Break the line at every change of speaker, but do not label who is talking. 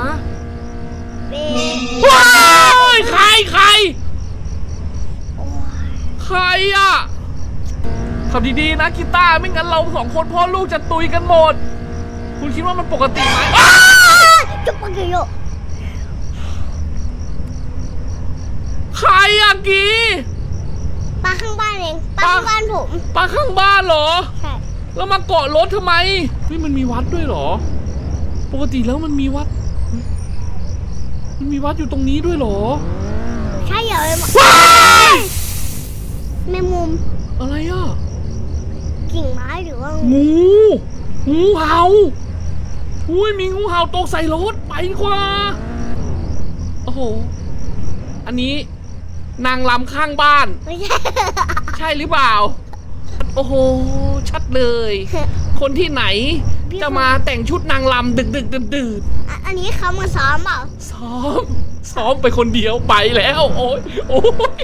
นะ
เบ
ว้ายใครใคร
โอ้ย
ใครอะขับดีๆนะกีตาร์ไม่งั้นเราสองคนพ่อลูกจะตุยกันหมด คุณคิดว่ามันปกติไหมอ้า
จุกปะเกโย
ใครอะกี
ปลาข้างบ้านเองปลาข้างบ้านผม
ปลาข้างบ้านเหรอ
ใช่
แล้วมาเกาะรถทำไมเฮ้ยมันมีวัดด้วยเหรอ ปกติแล้วมันมีวัดเฮ้ยมันมีวัดอยู่ตรงนี้ด้วยเหรอ
ใช่เหรอ
ว้าย
แมงมุม
อะไรอะ
กิ่งไม้หรือว่า
งู งูเห่าอุ้ยมีงูเห่าตกใส่รถไปดีกว่า โอ้โห อันนี้นางลำข้างบ้าน
ไม่ใช่
ใช่หรือเปล่า โอ้โห ชัดเลย คนที่ไหน จะมาแต่งชุดนางลำดึกดึกดื่นดื่น
อะอันนี้เขามาซ้อมเปล่า
ซ้อม ซ้อมไปคนเดียวไปแล้ว โอ้ยโอ้ย